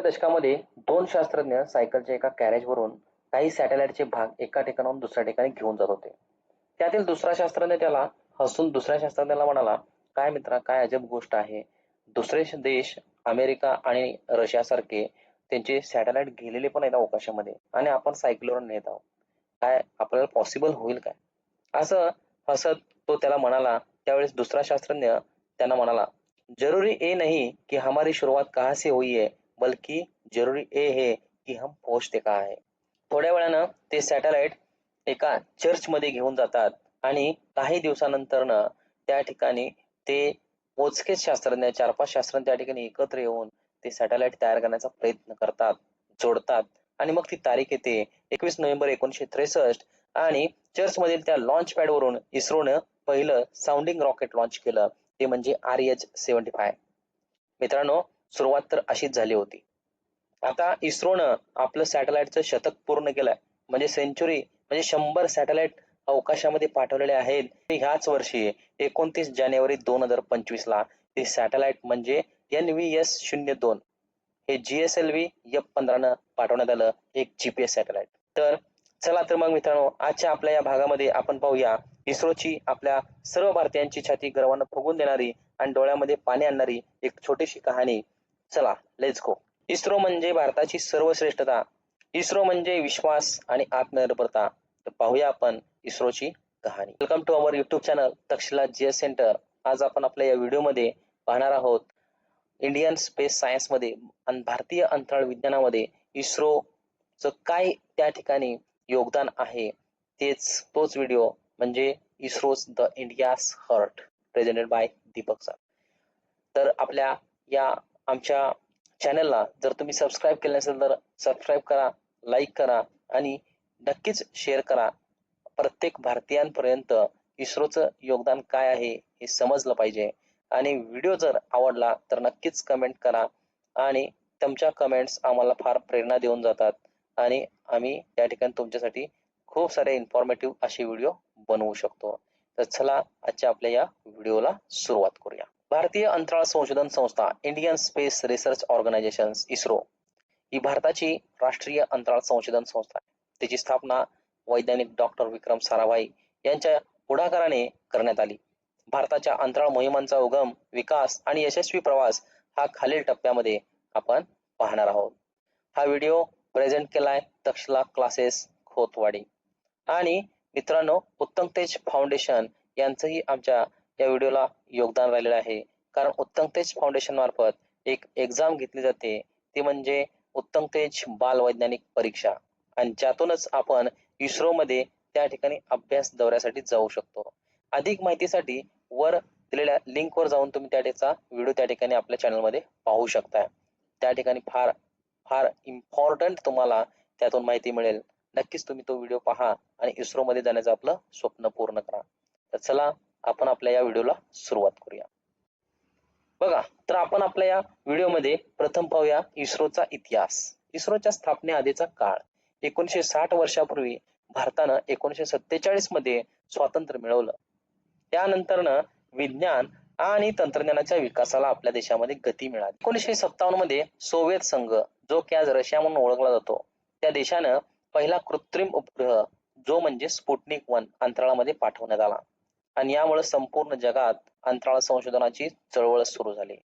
दशकामध्ये दोन शास्त्रज्ञ सायकलच्या एका कॅरेजवरून काही सॅटेलाइटचे भाग एका ठिकाणाहून दुसऱ्या ठिकाणी घेऊन जात होते. त्यातील दुसरा शास्त्रज्ञ त्याला हसून दुसऱ्या शास्त्रज्ञाला म्हणाला काय मित्रा काय अजब गोष्ट आहे. दुसरे देश अमेरिका आणि रशियासारखे त्यांचे सॅटेलाइट गेलेले पण आहेत अवकाशामध्ये आणि आपण सायकलवर नेत आहोत. काय आपल्याला पॉसिबल होईल काय? असं हसत तो त्याला म्हणाला. त्यावेळेस दुसरा शास्त्रज्ञ त्यांना म्हणाला जरुरी ए नाही की हमारी सुरुवात कहाँ से हुई है? बल्कि जरुरी ए है कि हम पोहोचते का आहे. थोड्या वेळानं ते सॅटेलाइट एका चर्च मध्ये घेऊन जातात आणि काही दिवसानंतर त्या ठिकाणी ते मोजकेच शास्त्रज्ञ चार पाच शास्त्रज्ञ त्या ठिकाणी एकत्र येऊन ते सॅटेलाइट तयार करण्याचा प्रयत्न करतात जोडतात. आणि मग ती तारीख येते एकवीस नोव्हेंबर एकोणीशे त्रेसष्ट आणि चर्च मधील त्या लॉन्च पॅड वरून इस्रोनं पहिलं साऊंडिंग रॉकेट लॉन्च केलं. ते म्हणजे आर एच सेव्हन्टी फाय मित्रांनो सुरुवात तर अशीच झाली होती. आता इस्रोनं आपलं सॅटेलाइटचं शतक पूर्ण केलंय. म्हणजे सेंचुरी म्हणजे शंभर सॅटेलाइट अवकाशामध्ये पाठवलेले आहेत. ह्याच वर्षी एकोणतीस जानेवारी दोन हजार पंचवीस ला ते सॅटेलाइट म्हणजे एन व्ही एस शून्य दोन हे G S L V F पंधरानं पाठवण्यात आलं एक जीपीएस सॅटेलाइट तर चला तर मग मित्रांनो आजच्या आपल्या या भागामध्ये आपण पाहूया इस्रोची आपल्या सर्व भारतीयांची छाती गर्वानं फुगून देणारी आणि डोळ्यामध्ये पाणी आणणारी एक छोटीशी कहाणी चला लेट्स गो इस्रो म्हणजे भारताची सर्वश्रेष्ठता. इस्रो म्हणजे विश्वास आणि आत्मनिर्भरता. तर पाहूया आपण इस्रोची कहाणी. Welcome to our YouTube channel Takshashila G S centre. आज आपण आपल्या या व्हिडिओमध्ये पाहणार आहोत इंडियन स्पेस सायन्समध्ये आणि भारतीय अंतराळ विज्ञानामध्ये इस्रोचं काय त्या ठिकाणी योगदान आहे तेच तोच व्हिडिओ म्हणजे ISRO's the India's heart presented by Deepak sir तर आपल्या या आमच्या चॅनलला जर तुम्ही सबस्क्राईब केलं नसेल तर सबस्क्राईब करा लाईक करा आणि नक्कीच शेअर करा. प्रत्येक भारतीयांपर्यंत इस्रोचं योगदान काय आहे हे समजलं पाहिजे. आणि व्हिडिओ जर आवडला तर नक्कीच कमेंट करा आणि तुमच्या कमेंट्स आम्हाला फार प्रेरणा देऊन जातात. आणि आम्ही त्या ठिकाणी तुमच्यासाठी खूप सारे इन्फॉर्मेटिव्ह असे व्हिडिओ बनवू शकतो. तर चला आजच्या आपल्या या व्हिडिओला सुरुवात करूया. भारतीय अंतराळ संशोधन संस्था Indian space research organisation ISRO ही भारताची राष्ट्रीय अंतराळ संशोधन संस्था आहे. त्याची स्थापना वैज्ञानिक डॉक्टर विक्रम साराभाई यांच्या पुढाकाराने करण्यात आली. भारताच्या अंतराळ मोहिमांचा उगम विकास आणि यशस्वी प्रवास हा खालील टप्प्यामध्ये आपण पाहणार आहोत. हा व्हिडिओ प्रेझेंट केलाय तक्षला क्लासेस खोतवाडी. आणि मित्रांनो उत्तम तेज फाउंडेशन यांचंही आमच्या या व्हिडिओला योगदान राहिलेलं आहे. कारण उत्तम तेज फाउंडेशन मार्फत एक एक्झाम घेतली जाते. ती म्हणजे उत्तम तेज बाल वैज्ञानिक परीक्षा. आणि ज्यातूनच आपण इस्रो मध्ये त्या ठिकाणी अभ्यास दौऱ्यासाठी जाऊ शकतो. अधिक माहितीसाठी वर दिलेल्या लिंक वर जाऊन तुम्ही त्या त्याचा व्हिडिओ त्या ठिकाणी आपल्या चॅनलमध्ये पाहू शकताय त्या ठिकाणी फार फार इम्पॉर्टंट तुम्हाला त्यातून माहिती मिळेल. नक्कीच तुम्ही तो व्हिडिओ पहा आणि इस्रोमध्ये जाण्याचं आपलं स्वप्न पूर्ण करा. तर चला आपण आपल्या या व्हिडिओला सुरुवात करूया. बघा तर आपण आपल्या या व्हिडिओमध्ये प्रथम पाहूया इस्रोचा इतिहास. इस्रोच्या स्थापनेआधीचा काळ. एकोणीशे साठ वर्षापूर्वी भारतानं एकोणीशे सत्तेचाळीसमध्ये स्वातंत्र्य मिळवलं. त्यानंतरनं विज्ञान आणि तंत्रज्ञानाच्या विकासाला आपल्या देशामध्ये गती मिळाली. एकोणीशे सत्तावन्नमध्ये सोव्हिएत संघ जो की आज रशिया म्हणून ओळखला जातो त्या देशानं पहिला कृत्रिम उपग्रह जो म्हणजे स्पुटनिक वन अंतराळामध्ये पाठवण्यात आला. आणि यामुळे संपूर्ण जगात अंतराळ संशोधनाची चळवळ सुरू झाली.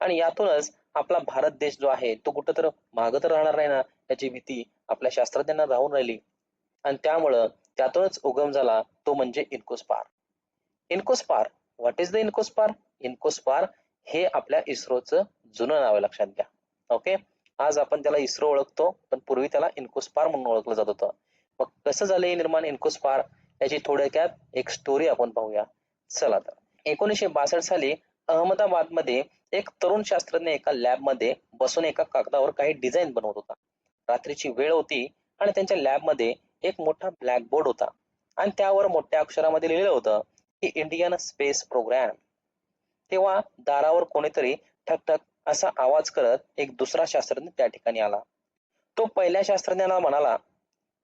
आणि यातूनच आपला भारत देश जो आहे तो कुठं तर मागं तर राहणार नाही ना याची भीती आपल्या शास्त्रज्ञांना राहून राहिली. आणि त्यामुळं त्यातूनच उगम झाला तो म्हणजे INCOSPAR. INCOSPAR what is the INCOSPAR? INCOSPAR हे आपल्या इस्रोचं जुनं नाव आहे लक्षात घ्या. ओके? आज आपण त्याला इस्रो ओळखतो पण पूर्वी त्याला इन्कोस्पार म्हणून ओळखलं जात होतं. मग कसं झालं हे निर्माण इन्कोस्पार? याची थोडक्यात एक स्टोरी आपण पाहूया. चला तर. एकोणीसशे बासष्ट साली अहमदाबादमध्ये एक तरुण शास्त्रज्ञ एका लॅबमध्ये बसून एका कागदावर काही डिझाईन बनवत होता. रात्रीची वेळ होती आणि त्यांच्या लॅबमध्ये एक मोठा ब्लॅकबोर्ड होता. आणि त्यावर मोठ्या अक्षरामध्ये लिहिलं होतं की इंडियन स्पेस प्रोग्राम तेव्हा दारावर कोणीतरी ठकठक असा आवाज करत एक दुसरा शास्त्रज्ञ त्या ठिकाणी आला. तो पहिल्या शास्त्रज्ञाला म्हणाला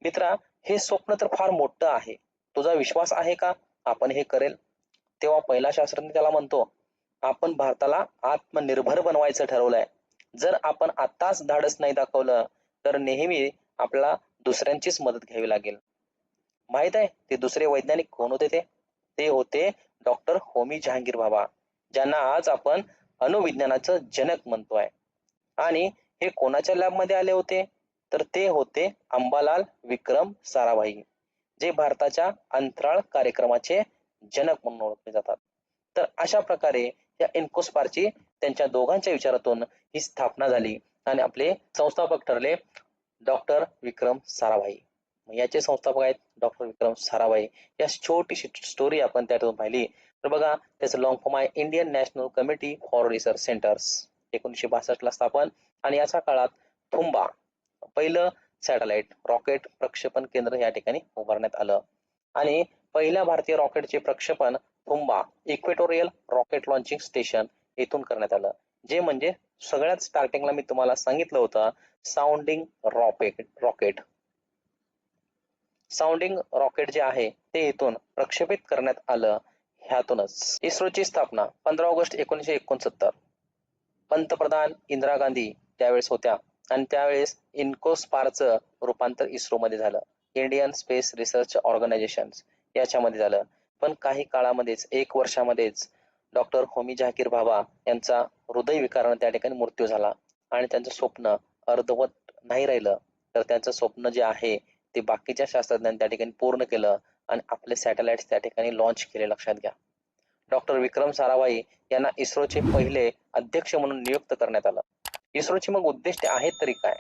मित्रा हे स्वप्न तर फार मोठं आहे. तुझा विश्वास आहे का? आपण हे करेल. तेव्हा पहिला शास्त्रज्ञ त्याला म्हणतो आपण भारताला आत्मनिर्भर बनवायचं ठरवलंय. जर आपण आताच धाडस नाही दाखवलं तर नेहमी आपल्याला दुसऱ्यांचीच मदत घ्यावी लागेल. माहीत आहे ते दुसरे वैज्ञानिक कोण होते ते? ते होते डॉक्टर होमी जहांगीर बाबा ज्यांना आज आपण अणुविज्ञानाचं जनक म्हणतोय. आणि हे कोणाच्या लॅबमध्ये आले होते? तर ते होते अंबालाल विक्रम साराभाई. जे भारताच्या अंतराळ कार्यक्रमाचे जनक म्हणून ओळखले जातात. तर अशा प्रकारे या इन्कोस्पारची त्यांच्या दोघांच्या विचारातून ही स्थापना झाली आणि आपले संस्थापक ठरले डॉक्टर विक्रम साराभाई. याचे संस्थापक आहेत डॉक्टर विक्रम साराभाई. या छोटीशी स्टोरी आपण त्यातून पाहिली. तर बघा त्याचं लॉंग फॉर्म आहे Indian national committee for research centres. एकोणीसशे बासष्ट ला स्थापन आणि याचा काळात थुंबा. पहिलं सॅटेलाइट रॉकेट प्रक्षेपण केंद्र या ठिकाणी उभारण्यात आलं. आणि पहिल्या भारतीय रॉकेटचे प्रक्षेपण Thumba equatorial rocket launching station येथून करण्यात आलं. जे म्हणजे सगळ्यात स्टार्टिंगला मी तुम्हाला सांगितलं होतं sounding rocket rocket sounding rocket जे आहे ते इथून प्रक्षेपित करण्यात आलं ह्यातूनच. इस्रोची स्थापना पंधरा ऑगस्ट एकोणीसशे एकोणसत्तर. पंतप्रधान इंदिरा गांधी त्यावेळेस होत्या. आणि त्यावेळेस इन्कोस्पारचं रूपांतर इस्रोमध्ये झालं. इंडियन स्पेस रिसर्च ऑर्गनायझेशन याच्यामध्ये झालं. पण काही काळामध्येच एक वर्षामध्येच डॉक्टर होमी जहागीर बाबा यांचा हृदयविकारानं त्या ठिकाणी मृत्यू झाला आणि त्यांचं स्वप्न अर्धवट नाही राहिलं. तर त्यांचं स्वप्न जे आहे ते बाकीच्या शास्त्रज्ञांनी त्या ठिकाणी पूर्ण केलं आणि आपले सॅटेलाइट त्या ठिकाणी लॉन्च केले लक्षात घ्या. डॉक्टर विक्रम साराभाई यांना इस्रोचे पहिले अध्यक्ष म्हणून नियुक्त करण्यात आलं. इस्रोची मग उद्दिष्टे आहेत तरी काय?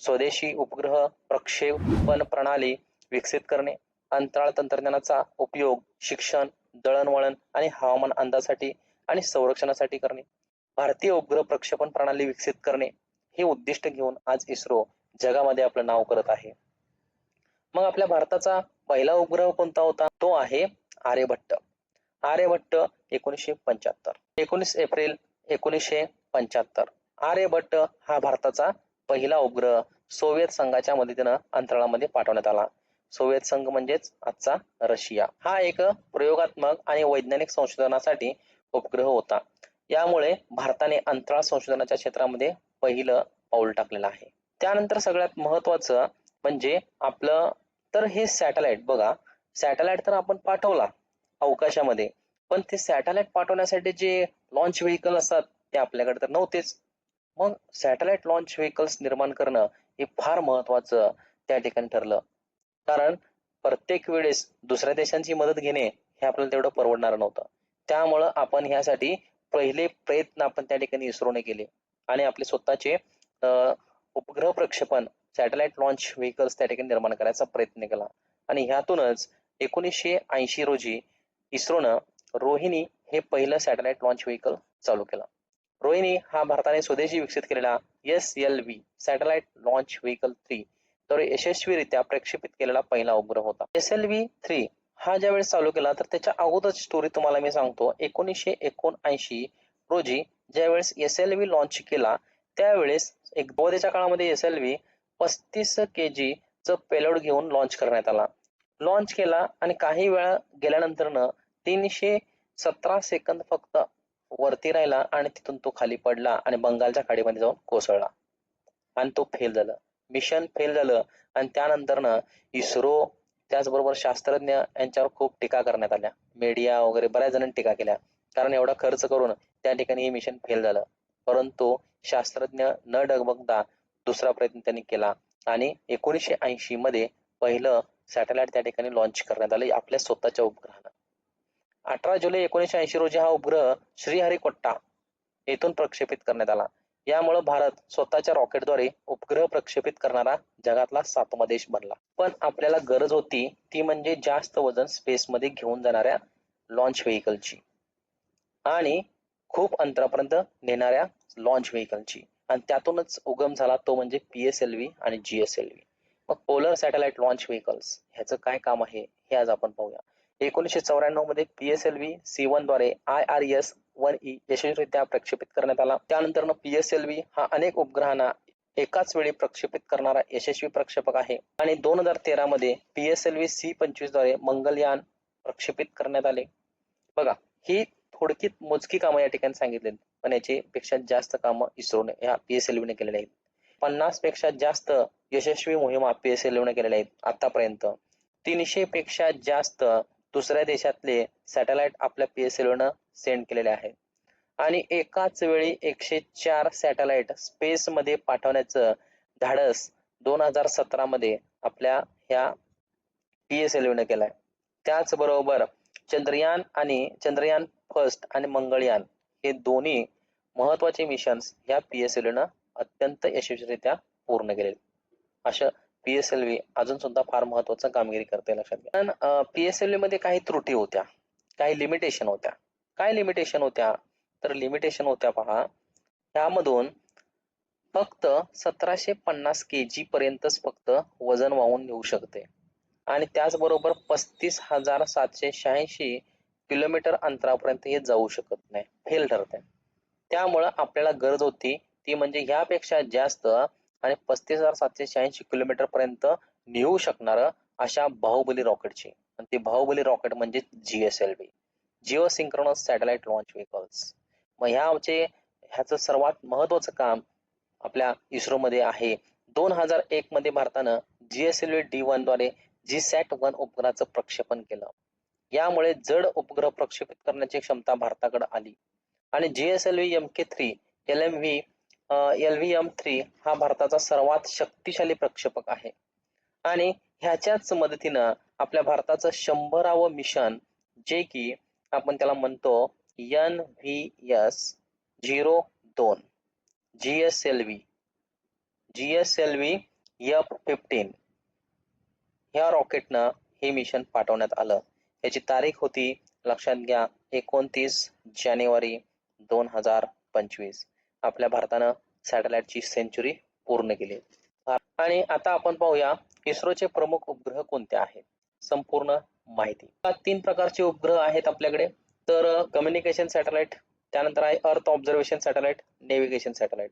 स्वदेशी उपग्रह प्रक्षेपण प्रणाली विकसित करणे अंतराळ तंत्रज्ञानाचा उपयोग शिक्षण दळणवळण आणि हवामान अंदाजासाठी आणि संरक्षणासाठी करणे भारतीय उपग्रह प्रक्षेपण प्रणाली विकसित करणे हे उद्दिष्ट घेऊन आज इस्रो जगामध्ये आपलं नाव करत आहे. मग आपल्या भारताचा पहिला उपग्रह कोणता होता? तो आहे आर्यभट्ट. आर्यभट्ट एकोणीसशे पंच्याहत्तर. एकोणीस एप्रिल एकोणीसशे पंच्याहत्तर. आर्यभट्ट हा भारताचा पहिला उपग्रह सोव्हिएत संघाच्या मदतीनं अंतराळामध्ये पाठवण्यात आला. सोव्हिएत संघ म्हणजेच आजचा रशिया. हा एक प्रयोगात्मक आणि वैज्ञानिक संशोधनासाठी उपग्रह होता. यामुळे भारताने अंतराळ संशोधनाच्या क्षेत्रामध्ये पहिलं पाऊल टाकलेलं आहे. त्यानंतर सगळ्यात महत्वाचं म्हणजे आपलं तर हे सॅटेलाइट बघा. सॅटेलाइट तर आपण पाठवला अवकाशामध्ये. पण ते सॅटेलाइट पाठवण्यासाठी जे लॉन्च व्हेकल असतात ते आपल्याकडे तर नव्हतेच. मग सॅटेलाइट लॉन्च व्हेकल्स निर्माण करणं हे फार महत्वाचं त्या ठिकाणी ठरलं. कारण प्रत्येक वेळेस दुसऱ्या देशांची मदत घेणे हे आपल्याला तेवढं परवडणार नव्हतं. त्यामुळं आपण ह्यासाठी पहिले प्रयत्न आपण त्या ठिकाणी इस्रोने केले आणि आपले स्वतःचे उपग्रह प्रक्षेपण सॅटेलाइट लॉन्च व्हेकल्स त्या ठिकाणी निर्माण करायचा प्रयत्न केला. आणि ह्यातूनच एकोणीसशे ऐंशी रोजी इस्रोनं रोहिणी हे पहिलं सॅटेलाइट लॉन्च व्हेकल चालू केलं. रोहिणी हा भारताने स्वदेशी विकसित केलेला S L V satellite launch vehicle three तर यशस्वीरित्या प्रक्षेपित केलेला पहिला उपग्रह होता. एस एल व्ही थ्री हा ज्यावेळेस चालू केला तर त्याच्या अगोदरची स्टोरी तुम्हाला मी सांगतो. एकोणीसशे एकोणऐंशी रोजी ज्यावेळेस एस एल व्ही लॉन्च केला त्यावेळेस एक बोधेच्या काळामध्ये एस एल व्ही पस्तीस के जी च पेलोड घेऊन लॉन्च करण्यात आला. लॉन्च केला आणि काही वेळा गेल्यानंतरनं तीनशे सतरा सेकंद फक्त वरती राहिला आणि तिथून तो खाली पडला आणि बंगालच्या खाडीमध्ये जाऊन कोसळला. आणि तो फेल झालं. मिशन फेल झालं आणि त्यानंतरनं इस्रो त्याचबरोबर शास्त्रज्ञ यांच्यावर खूप टीका करण्यात आल्या. मीडिया वगैरे बऱ्याच जणांनी टीका केल्या. कारण एवढा खर्च करून त्या ठिकाणी हे मिशन फेल झालं. परंतु शास्त्रज्ञ न डगबगता दुसरा प्रयत्न त्यांनी केला आणि एकोणीसशे ऐंशी मध्ये पहिलं सॅटेलाइट त्या ठिकाणी लॉन्च करण्यात आलं. आपल्या स्वतःच्या उपग्रहानं. अठरा जुलै एकोणीसशे ऐंशी रोजी हा उपग्रह श्रीहरिकोट्टा येथून प्रक्षेपित करण्यात आला. यामुळे भारत स्वतःच्या रॉकेटद्वारे उपग्रह प्रक्षेपित करणारा जगातला सातवा देश बनला. पण आपल्याला गरज होती ती म्हणजे जास्त वजन स्पेस मध्ये घेऊन जाणाऱ्या लॉन्च व्हेकलची आणि खूप अंतरापर्यंत नेणाऱ्या लॉन्च व्हेकलची आणि त्यातूनच उगम झाला तो म्हणजे पी एस एल व्ही आणि जी एस एल व्ही मग पोलर सॅटेलाइट लॉन्च व्हेकल्स ह्याचं काय काम आहे हे आज आपण पाहूया. एकोणीसशे चौऱ्याण्णवमध्ये P S L V C वनद्वारे I R S one E यशस्वीरित्या प्रक्षेपित करण्यात आला. त्यानंतर पी एस एल व्ही हा अनेक उपग्रहांना एकाच वेळी प्रक्षेपित करणारा यशस्वी प्रक्षेपक आहे. आणि दोन हजार तेरा मध्ये P S L V C पंचवीसद्वारे Mangalyaan प्रक्षेपित करण्यात आले. बघा ही थोडकीत मोजकी कामं या ठिकाणी सांगितलेत. पण याची पेक्षा जास्त कामं इस्रोने ह्या पीएसएलव्हीने केलेली आहेत. पन्नासपेक्षा जास्त यशस्वी मोहिमा पीएसएलव्हीने केलेल्या आहेत आतापर्यंत. तीनशे पेक्षा जास्त दुसऱ्या देशातले सॅटेलाइट आपल्या पीएसएलव्हीनं सेंड केलेले आहे. आणि एकाच वेळी एकशे चार सॅटेलाइट स्पेस मध्ये पाठवण्याचं धाडस दोन हजार सतरा मध्ये आपल्या ह्या पीएसएलव्हीने केलाय. त्याचबरोबर चंद्रयान आणि चंद्रयान फर्स्ट आणि मंगळयान हे दोन्ही महत्त्वाचे मिशन्स ह्या पीएसएलव्हीनं अत्यंत यशस्वीरित्या पूर्ण केले अशा पीएसएलव्ही अजून सुद्धा फार महत्वाचं कामगिरी करते लक्षात घ्या. पण पीएसएलव्ही मध्ये काही त्रुटी होत्या. काही लिमिटेशन होत्या. काय लिमिटेशन होत्या? तर लिमिटेशन होत्या पहा. त्यामधून फक्त सतराशे पन्नास के जी पर्यंतच फक्त वजन वाहून नेऊ शकते. आणि त्याचबरोबर पस्तीस हजार सातशे शहाऐंशी किलोमीटर अंतरापर्यंत हे जाऊ शकत नाही. फेल ठरते त्यामुळं आपल्याला गरज होती ती म्हणजे ह्यापेक्षा जास्त आणि पस्तीस हजार सातशे शहाऐंशी किलोमीटर पर्यंत नेऊ शकणार अशा बाहुबली रॉकेटची. आणि ते बाहुबली रॉकेट म्हणजे GSLV geosynchronous satellite launch vehicles मग ह्या आमचे ह्याचं सर्वात महत्वाचं काम आपल्या इस्रोमध्ये आहे. दोन हजार एक मध्ये भारतानं जीएसएलव्ही डी वनद्वारे जी सॅट वन उपग्रहाचं प्रक्षेपण केलं. यामुळे जड उपग्रह प्रक्षेपित करण्याची क्षमता भारताकडे आली. आणि GSLV M K three L M V L V M three हा भारताचा सर्वात शक्तिशाली प्रक्षेपक आहे. आणि ह्याच्याच मदतीनं आपल्या भारताचं शंभरावं मिशन जे की आपण त्याला म्हणतो एन व्ही एस झिरो दोन G S L V G S L V F fifteen ह्या रॉकेटनं हे मिशन पाठवण्यात आलं. याची तारीख होती लक्षात घ्या एकोणतीस जानेवारी दोन हजार पंचवीस. आपल्या भारतानं सॅटेलाइटची सेंचुरी पूर्ण केली. आणि आता आपण पाहूया इस्रोचे प्रमुख उपग्रह कोणते आहेत? संपूर्ण माहिती. तीन प्रकारचे उपग्रह आहेत आपल्याकडे. तर कम्युनिकेशन सॅटेलाइट त्यानंतर आहे अर्थ ऑब्झर्वेशन सॅटेलाइट नेव्हिगेशन सॅटेलाइट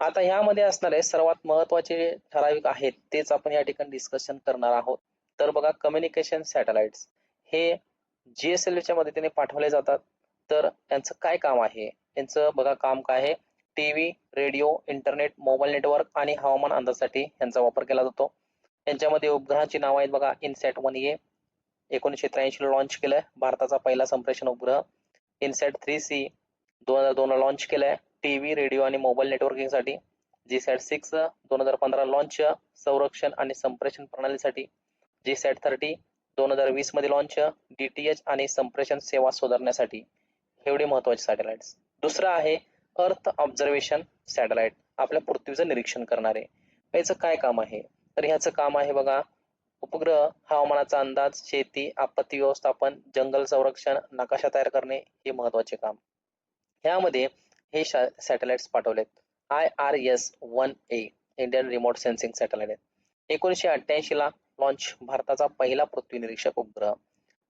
आता ह्यामध्ये असणारे सर्वात महत्त्वाचे ठराविक आहेत तेच आपण या ठिकाणी डिस्कशन करणार आहोत. तर बघा कम्युनिकेशन सॅटेलाइट्स हे जीएसएलच्या मदतीने पाठवले जातात. तर त्यांचं काय काम आहे? यांचं बघा काम काय आहे. TV radio internet mobile network आणि हवामान अंदाजासाठी यांचा वापर केला जातो. यांच्यामध्ये उपग्रहाची नावं आहेत बघा. इनसॅट वन ए एकोणीसशे त्र्याऐंशी लॉन्च केलंय. भारताचा पहिला संप्रेषण उपग्रह. इनसॅट थ्री सी दोन हजार दोन लॉन्च केलाय. टीव्ही रेडिओ आणि मोबाईल नेटवर्किंगसाठी जी सॅट सिक्स दोन हजार पंधरा लॉन्च संरक्षण आणि संप्रेषण प्रणालीसाठी. जी सॅट थर्टी दोन हजार वीसमध्ये लॉन्च डीटीएच आणि संप्रेषण सेवा सुधारण्यासाठी. एवढे महत्त्वाचे सॅटेलाइट्स दुसरं आहे अर्थ ऑब्झर्वेशन सॅटेलाइट आपल्या पृथ्वीचं निरीक्षण करणारे. याचं काय काम आहे? तर ह्याचं काम आहे बघा उपग्रह हवामानाचा अंदाज शेती आपत्ती व्यवस्थापन जंगल संरक्षण नकाशा तयार करणे हे महत्त्वाचे काम. ह्यामध्ये हे satellites पाठवलेत. I R S one A Indian remote sensing satellite आहेत. एकोणीसशे अठ्ठ्याऐंशी ला लॉन्च भारताचा पहिला पृथ्वी निरीक्षक उपग्रह.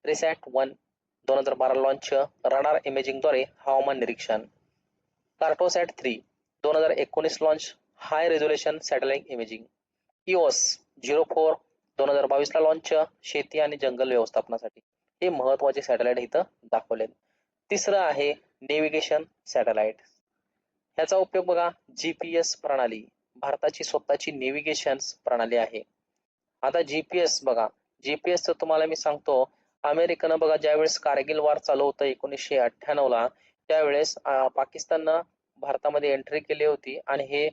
रिसॅट वन दोन हजार बारा लॉन्च रडार इमेजिंगद्वारे हवामान निरीक्षण. कार्टोसॅट थ्री दोन हजार एकोणीस launch high resolution satellite imaging EOS zero four दोन हजार बावीसला लॉन्च शेती आणि जंगल व्यवस्थापनासाठी. हे महत्त्वाचे सॅटेलाइट इथं दाखवले तिसरं आहे नेव्हिगेशन सॅटेलाइट ह्याचा उपयोग बघा जीपीएस प्रणाली. भारताची स्वतःची नेव्हिगेशन प्रणाली आहे. आता जीपीएस बघा. जीपीएस तुम्हाला मी सांगतो अमेरिकेनं बघा ज्यावेळेस कारगिल वार चालू होतं एकोणीसशे अठ्ठ्याण्णव ला त्यावेळेस पाकिस्ताननं भारतामध्ये एंट्री केली होती आणि हे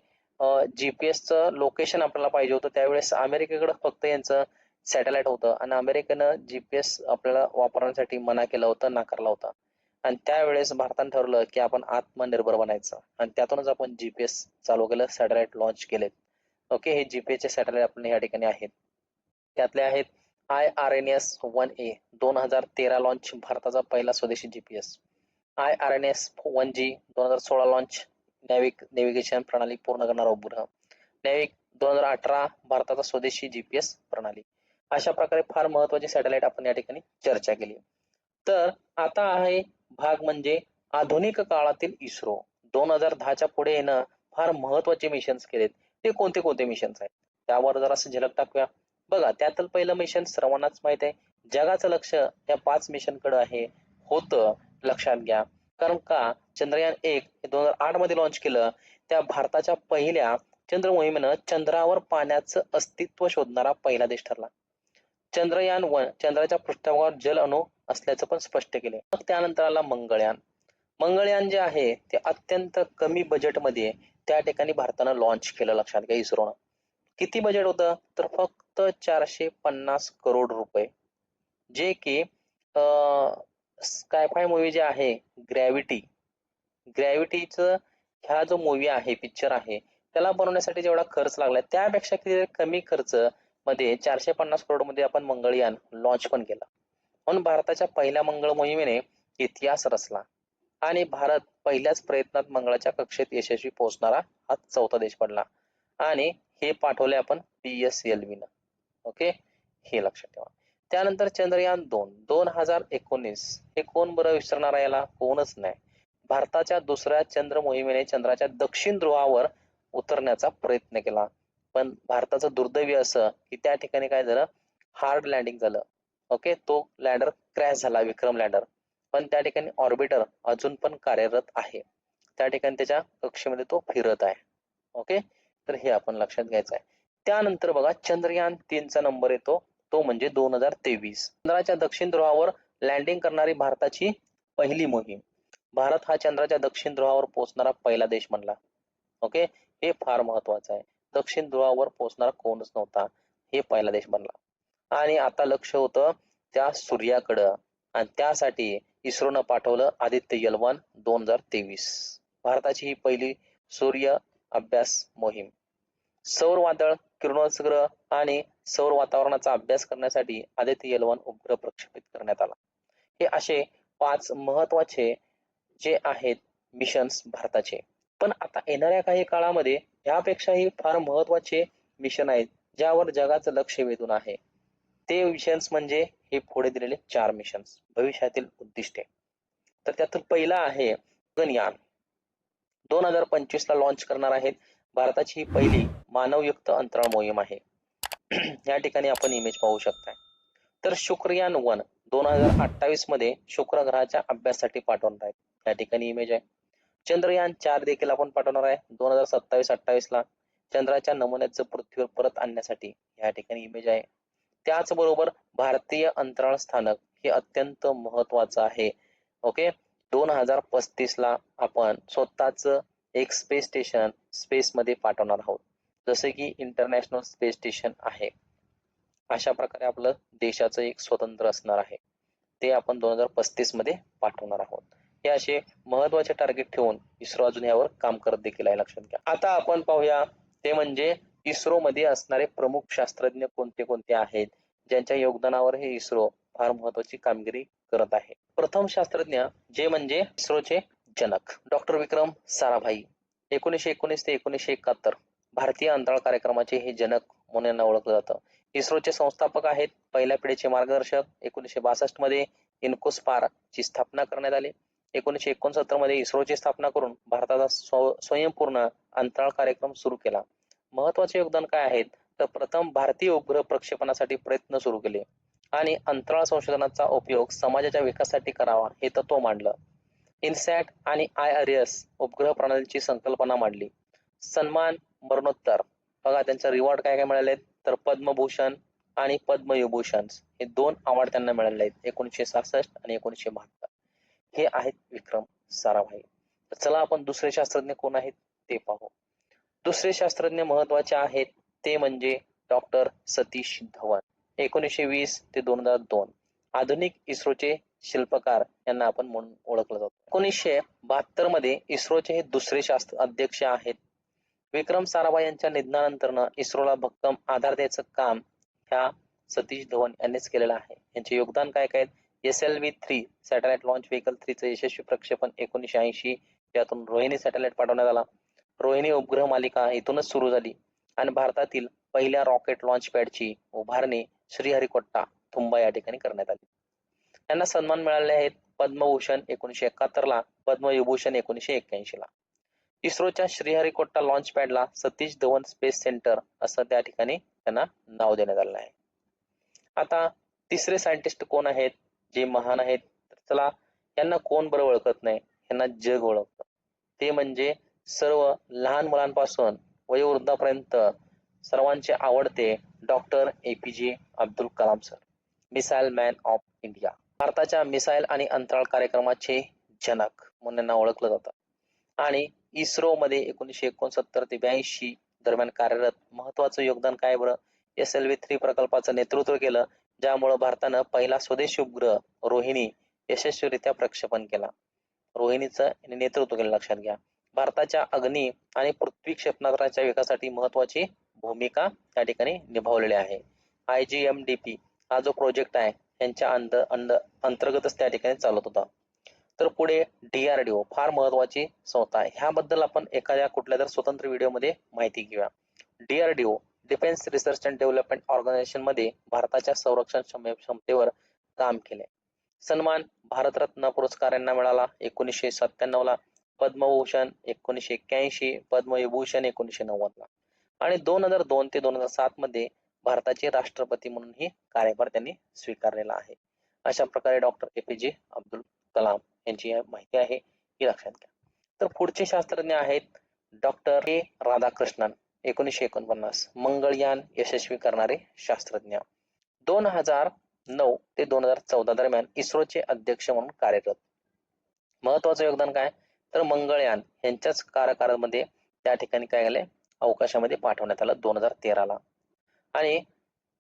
जीपीएसचं लोकेशन आपल्याला पाहिजे होतं. त्यावेळेस अमेरिकेकडे फक्त यांचं सॅटेलाइट होतं आणि अमेरिकेनं जीपीएस आपल्याला वापरण्यासाठी मना केलं होतं नाकारला होता. आणि त्यावेळेस भारतानं ठरवलं की आपण आत्मनिर्भर बनायचं. आणि त्यातूनच आपण जीपीएस चालू केलं सॅटेलाइट लॉन्च केलेत. ओके? हे जीपीएसचे सॅटेलाइट आपण या ठिकाणी आहेत. त्यातले आहेत I R N S one A दोन हजार तेरा लॉन्च भारताचा पहिला स्वदेशी GPS I R N S one G दोन हजार सोळा लॉन्च नॅविक नेव्हिगेशन प्रणाली पूर्ण करणारा उपग्रह नॅविक दोन हजार अठरा भारताचा स्वदेशी जीपीएस प्रणाली. अशा प्रकारे फार महत्त्वाचे सॅटेलाइट आपण या ठिकाणी चर्चा केली. तर आता आहे भाग म्हणजे आधुनिक काळातील इस्रो. दोन हजार दहाच्या पुढे येणं फार महत्त्वाचे मिशन्स केलेत. ते कोणते कोणते मिशन्स आहेत? त्यावर जरा झलक टाकूया बघा त्यातलं पहिलं मिशन सर्वांनाच माहीत आहे. जगाचं लक्ष या पाच मिशनकडे आहे. होतं लक्षात घ्या. कारण का? चंद्रयान एक दोन हजार आठमध्ये लॉन्च केलं. त्या भारताच्या पहिल्या चंद्र मोहिमेनं चंद्रावर पाण्याचं अस्तित्व शोधणारा पहिला देश ठरला. चंद्रयान वन चंद्राच्या पृष्ठभागावर जल अणु असल्याचं पण स्पष्ट केले मग त्यानंतर आला मंगळयान. मंगळयान जे आहे ते अत्यंत कमी बजेटमध्ये त्या ठिकाणी भारतानं लॉन्च केलं लक्षात घ्या इस्रोनं. किती बजेट होतं? तर फक्त चारशे पन्नास करोड रुपये. जे की स्कायफाय मूवी जे आहे ग्रॅव्हिटी ग्रॅव्हिटीचं ह्या जो मूवी आहे पिक्चर आहे त्याला बनवण्यासाठी जेवढा खर्च लागला त्यापेक्षा किती कमी खर्च मध्ये चारशे पन्नास करोडमध्ये आपण मंगळयान लॉन्च पण केला. म्हणून भारताच्या पहिल्या मंगळ मोहिमेने इतिहास रचला. आणि भारत पहिल्याच प्रयत्नात मंगळाच्या कक्षेत यशस्वी पोहोचणारा हा चौथा देश पडला आणि हे पाठवले आपण पी एस एल न ओके हे लक्षात ठेवा. त्यानंतर चंद्रयान दोन दोन हजार एकोणीस. हे कोण बरं विसरणार आहे याला? कोणच नाही. भारताच्या दुसऱ्या चंद्र मोहिमेने चंद्राच्या दक्षिण ध्रुवावर उतरण्याचा प्रयत्न केला. पण भारताचं दुर्दैवी असं की त्या ठिकाणी काय झालं? हार्ड लँडिंग झालं. ओके तो लँडर क्रॅश झाला विक्रम लँडर पण त्या ठिकाणी ऑर्बिटर अजून पण कार्यरत आहे. त्या ठिकाणी त्याच्या कक्षेमध्ये तो फिरत आहे. ओके तर हे आपण लक्षात घ्यायचं आहे. त्यानंतर बघा चंद्रयान तीनचा नंबर येतो. तो म्हणजे दोन हजार तेवीस. चंद्राच्या दक्षिण ध्रुवावर लँडिंग करणारी भारताची पहिली मोहीम. भारत हा चंद्राच्या दक्षिण ध्रुवावर पोहोचणारा पहिला देश म्हणला ओके हे फार महत्वाचं आहे. दक्षिण ध्रुवावर पोहोचणारा कोणच नव्हता. हे पहिला देश बनला. आणि आता लक्ष होतं त्या सूर्याकडं. आणि त्यासाठी इस्रोनं पाठवलं आदित्य यलवन दोन हजार तेवीस. भारताची ही पहिली सूर्य अभ्यास मोहीम. सौर वादळ किरणोत्सर्ग आणि सौर वातावरणाचा अभ्यास करण्यासाठी आदित्य यल वन उपग्रह प्रक्षेपित करण्यात आला. हे असे पाच महत्त्वाचे जे आहेत मिशन्स भारताचे. पण आता येणाऱ्या काही काळामध्ये यापेक्षाही फार महत्त्वाचे मिशन आहेत ज्यावर जगाचं लक्ष वेधून आहे. ते मिशन्स म्हणजे हे पुढे दिलेले चार मिशन्स भविष्यातील उद्दिष्टे. तर त्यातून पहिला आहे गगनयान दोन हजार पंचवीस ला लॉन्च करणार आहेत. भारताची ही पहिली मानवयुक्त अंतराळ मोहीम आहे. या ठिकाणी आपण इमेज पाहू शकता तर शुक्रयान वन दोन हजार अठ्ठावीसमध्ये शुक्र ग्रहाच्या अभ्यासासाठी पाठवणार आहे या ठिकाणी इमेज आहे. चंद्रयान चार देखील आपण पाठवणार आहे. दोन हजार सत्तावीस अठ्ठावीस ला चंद्राच्या नमुन्याचं पृथ्वीवर परत आणण्यासाठी या ठिकाणी इमेज आहे. त्याचबरोबर भारतीय अंतराळ स्थानक हे अत्यंत महत्वाचं आहे. ओके? दोन हजार पस्तीस ला आपण स्वतःच एक स्पेस स्टेशन स्पेस मध्ये पाठवणार आहोत. जसे की इंटरनॅशनल स्पेस स्टेशन आहे. अशा प्रकारे आपलं देशाचं एक स्वतंत्र असणार आहे. ते आपण दोन हजार पस्तीसमध्ये पाठवणार आहोत. हे असे महत्त्वाचे टार्गेट ठेवून इस्रो अजून यावर काम करत देखील आहे लक्षात घ्या. आता आपण पाहूया ते म्हणजे इस्रो मध्ये असणारे प्रमुख शास्त्रज्ञ कोणते कोणते आहेत? ज्यांच्या योगदानावर हे इस्रो फार महत्वाची कामगिरी करत आहे. प्रथम शास्त्रज्ञ जे म्हणजे इस्रोचे जनक डॉक्टर विक्रम साराभाई. एकोणीसशे एकोणीस ते एकोणीसशे एकाहत्तर भारतीय अंतराळ कार्यक्रमाचे हे जनक म्हणून यांना ओळखलं जातं. इस्रोचे संस्थापक आहेत पहिल्या पिढीचे मार्गदर्शक. एकोणीसशे बासष्टमध्ये इन्कोस्पार ची स्थापना करण्यात आली. एकोणीसशे एकोणसत्तरमध्ये इस्रोची स्थापना करून भारताचा स्वयंपूर्ण अंतराळ कार्यक्रम सुरू केला. महत्त्वाचे योगदान काय आहेत? तर प्रथम भारतीय उपग्रह प्रक्षेपणासाठी प्रयत्न सुरू केले. आणि अंतराळ संशोधनाचा उपयोग समाजाच्या विकासासाठी करावा हे तत्व मांडलं. इन्सॅट आणि आय अरियस उपग्रह प्रणालीची संकल्पना मांडली. सन्मान मरणोत्तर. बघा त्यांचा रिवॉर्ड काय काय मिळाले तर पद्मभूषण आणि पद्मविभूषण. हे दोन अवॉर्ड त्यांना मिळाले आहेत. एकोणीसशे सहासष्ट आणि एकोणीसशे बहात्तर. हे आहेत विक्रम साराभाई. तर चला आपण दुसरे शास्त्रज्ञ कोण आहेत ते पाहू. दुसरे शास्त्रज्ञ महत्त्वाचे आहेत ते म्हणजे डॉक्टर सतीश धवन. एकोणीसशे वीस ते दोन हजार दोन. आधुनिक इस्रोचे शिल्पकार यांना आपण म्हणून ओळखलं जातो. एकोणीसशे बहात्तरमध्ये इस्रोचे हे दुसरे शास्त्र अध्यक्ष आहेत. विक्रम साराभाई यांच्या निधनानंतर इस्रोला भक्कम आधार द्यायचं काम ह्या सतीश धवन यांनीच केलेलं आहे. यांचे योगदान काय काय S L V three satellite launch vehicle थ्रीचं यशस्वी प्रक्षेपण एकोणीसशे ऐंशी यातून रोहिणी सॅटेलाइट पाठवण्यात आला. रोहिणी उपग्रह मालिका इथूनच सुरू झाली. आणि भारतातील पहिल्या रॉकेट लॉन्च पॅडची उभारणी श्रीहरिकोट्टा थुंबा या ठिकाणी करण्यात आली. त्यांना सन्मान मिळाले आहेत पद्मभूषण एकोणीशे एकाहत्तर ला पद्मविभूषण एकोणीशे एक्क्याऐंशी ला. इस्रोच्या श्रीहरिकोट्टा लॉन्च पॅडला सतीश धवन स्पेस सेंटर असं त्या ठिकाणी त्यांना नाव देण्यात आलेलं आहे. आता तिसरे सायंटिस्ट कोण आहेत जे महान आहेत तर चला यांना कोण बरं ओळखत नाही यांना जग ओळखतं. ते म्हणजे सर्व लहान मुलांपासून वयोवृद्धापर्यंत सर्वांचे आवडते doctor A P J Abdul Kalam sir missile man of India भारताच्या मिसाईल आणि अंतराळ कार्यक्रमाचे जनक म्हणून यांना ओळखलं जातं. आणि इस्रो मध्ये एकोणीसशे एकोणसत्तर ते ब्याऐंशी दरम्यान कार्यरत महत्वाचं योगदान काय बरं? एस एल व्ही थ्री प्रकल्पाचं नेतृत्व केलं ज्यामुळे भारतानं पहिला स्वदेशी उपग्रह रोहिणी यशस्वीरित्या प्रक्षेपण केला. रोहिणीचं नेतृत्व केलं लक्षात घ्या. भारताच्या अग्नी आणि पृथ्वी क्षेपणास्त्राच्या विकासासाठी महत्वाची भूमिका त्या ठिकाणी निभावलेली आहे. I G M D P हा जो प्रोजेक्ट आहे यांच्या अंध अंध अंतर्गतच त्या ठिकाणी चालत होता. तर पुढे डीआरडीओ फार महत्वाची संस्था आहे. ह्याबद्दल आपण एखाद्या कुठल्या तर स्वतंत्र व्हिडिओमध्ये माहिती घेऊया. DRDO defence research and development ऑर्गनायझेशनमध्ये भारताच्या संरक्षण क्षम- क्षमतेवर काम केले सन्मान भारतरत्न पुरस्कार यांना मिळाला एकोणीसशे सत्त्याण्णव ला पद्मभूषण एकोणीसशे एक्क्याऐंशी पद्मविभूषण एकोणीसशे नव्वद ला आणि दोन हजार दोन ते दोन हजार सात मध्ये भारताचे राष्ट्रपती म्हणूनही कार्यभार त्यांनी स्वीकारलेला आहे. अशा प्रकारे doctor A P J Abdul Kalam यांची माहिती आहे ही लक्षात घ्या. तर पुढचे शास्त्रज्ञ आहेत डॉक्टर के राधाकृष्णन एकोणीसशे एकोणपन्नास मंगळयान यशस्वी करणारे शास्त्रज्ञ. दोन हजार नऊ ते दोन हजार चौदा दरम्यान इस्रोचे अध्यक्ष म्हणून कार्यरत. महत्वाचं योगदान काय? तर मंगळयान यांच्याच कार्यकाळामध्ये त्या ठिकाणी काय झाले? अवकाशामध्ये पाठवण्यात आलं दोन हजार तेराला. आणि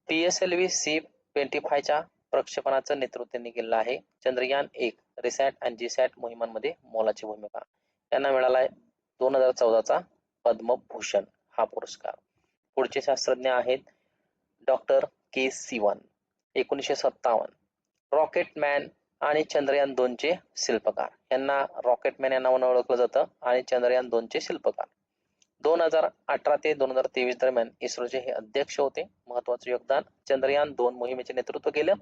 P S L V C twenty फायच्या प्रक्षेपणाचं नेतृत्व त्यांनी केलेलं आहे. चंद्रयान एक रिसॅट आणि जीसॅट मोहिमांमध्ये मोलाची भूमिका. यांना मिळाला आहे दोन हजार चौदाचा पद्मभूषण हा पुरस्कार. पुढचे शास्त्रज्ञ आहेत डॉक्टर के सिवन एकोणीसशे सत्तावन्न. रॉकेट मॅन आणि चंद्रयान दोनचे शिल्पकार. यांना रॉकेट मॅन या नावानं ओळखलं जातं आणि चंद्रयान दोनचे शिल्पकार. दोन हजार अठरा ते दोन हजार तेवीस दरम्यान इस्रोचे हे अध्यक्ष होते. महत्वाचं योगदान चंद्रयान दोन मोहिमेचे नेतृत्व केलं.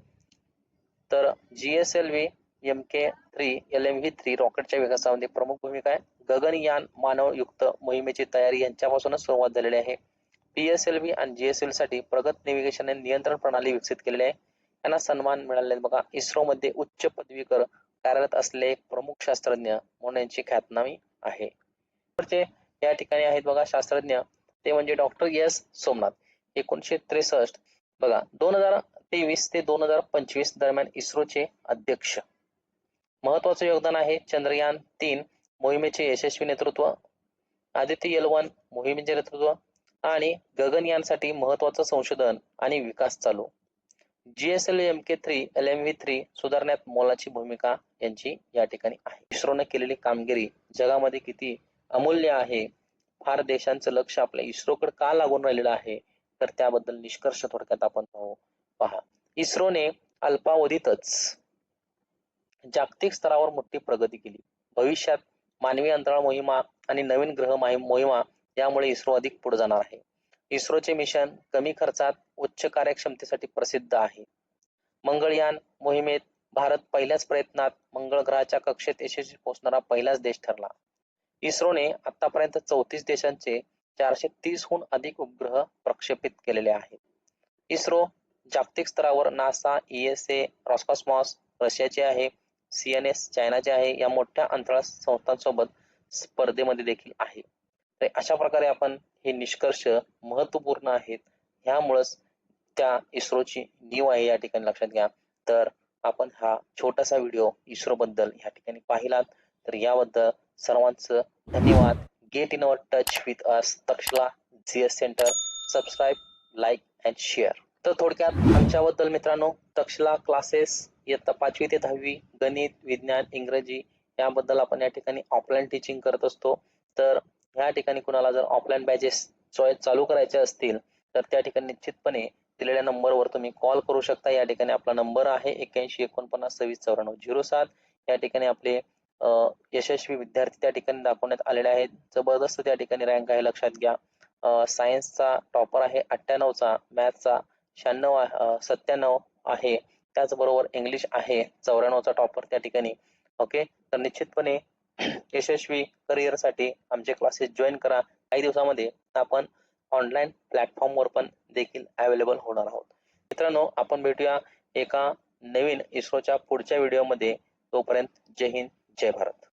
तर G S L V M K three L M V three रॉकेटच्या विकासामध्ये प्रमुख भूमिका आहे. गगनयान मानवयुक्त मोहिमेची तयारी यांच्यापासूनच सुरुवात झालेली आहे. पी एस एल व्ही आणि जी एस एलसाठी प्रगत नेव्हिगेशन आणि नियंत्रण प्रणाली विकसित केलेली आहे. यांना सन्मान मिळाले बघा इस्रोमध्ये उच्च पदवीकर कार्यरत असलेले प्रमुख शास्त्रज्ञ म्हणून यांची ख्यातनामी आहे. या ठिकाणी आहेत बघा शास्त्रज्ञ. ते म्हणजे डॉक्टर एस सोमनाथ. एकोणीशे त्रेसष्ट. बघा दोन हजार तेवीस ते दोन हजार पंचवीस दरम्यान इस्रोचे अध्यक्ष. महत्वाचं योगदान आहे चंद्रयान तीन मोहिमेचे यशस्वी नेतृत्व आदित्य एल वन मोहिमेचे नेतृत्व आणि गगनयानसाठी महत्वाचं संशोधन आणि विकास चालू. GSL M K three L M V three सुधारण्यात मोलाची भूमिका यांची या ठिकाणी आहे. इस्रोने केलेली कामगिरी जगामध्ये किती अमूल्य आहे. फार देशांचं लक्ष आपल्या इस्रोकडे का लागून राहिलेलं आहे? तर त्याबद्दल निष्कर्ष थोडक्यात आपण पाहू पहा. इस्रोने अल्पावधीतच जागतिक स्तरावर मोठी प्रगती केली. भविष्यात मानवी अंतराळ मोहिमा आणि नवीन ग्रह मोहिमा यामुळे इस्रो अधिक पुढे जाणार आहे. इस्रोचे मिशन कमी खर्चात उच्च कार्यक्षमतेसाठी प्रसिद्ध आहे. मंगळयान मोहिमेत भारत पहिल्याच प्रयत्नात मंगळ ग्रहाच्या कक्षेत यशस्वी पोहोचणारा पहिलाच देश ठरला. इस्रोने आतापर्यंत चौतीस देशांचे चारशे तीसहून अधिक उपग्रह प्रक्षेपित केलेले आहेत. इस्रो जागतिक स्तरावर नासा ईएसए रॉस्कॉस्मॉस रशियाचे आहे सीएनएस चायनाचे आहे या मोठ्या अंतराळ संस्थांसोबत स्पर्धेमध्ये देखील आहे. तर अशा प्रकारे आपण हे निष्कर्ष महत्त्वपूर्ण आहेत. ह्यामुळंच त्या इस्रोची नीव आहे या ठिकाणी लक्षात घ्या. तर आपण हा छोटासा व्हिडिओ इस्रो बद्दल या ठिकाणी पाहिलात. तर याबद्दल सर्वांचं धन्यवाद. Get in our touch with us Takshala GS centre subscribe like and share तर थोडक्यात आमच्याबद्दल मित्रांनो तक्षला क्लासेस इयत्ता पाचवी ते दहावी गणित विज्ञान इंग्रजी याबद्दल आपण या ठिकाणी ऑफलाईन टीचिंग करत असतो. तर या ठिकाणी कुणाला जर ऑफलाईन बॅचेस चालू करायचे असतील तर त्या ठिकाणी निश्चितपणे दिलेल्या नंबरवर तुम्ही कॉल करू शकता. या ठिकाणी आपला नंबर आहे एक्याऐंशी एकोणपन्नास सव्वीस चौऱ्याण्णव झिरो सात. या ठिकाणी आपले यशस्वी विद्यार्थी त्या ठिकाणी दाखवण्यात आलेले आहेत. जबरदस्त त्या ठिकाणी रँक आहे लक्षात घ्या. सायन्सचा टॉपर आहे अठ्ठ्याण्णवचा मॅथ्सचा शहाण्णव सत्त्याण्णव आहे. त्याचबरोबर इंग्लिश आहे चौऱ्याण्णवचा टॉपर त्या ठिकाणी. ओके? तर निश्चितपणे यशस्वी करिअरसाठी साठी आमचे क्लासेस जॉईन करा. काही दिवसामध्ये आपण ऑनलाईन प्लॅटफॉर्मवर पण देखील अवेलेबल होणार आहोत. मित्रांनो आपण भेटूया एका नवीन इस्रोच्या पुढच्या व्हिडिओमध्ये तोपर्यंत जय हिंद. जय भारत.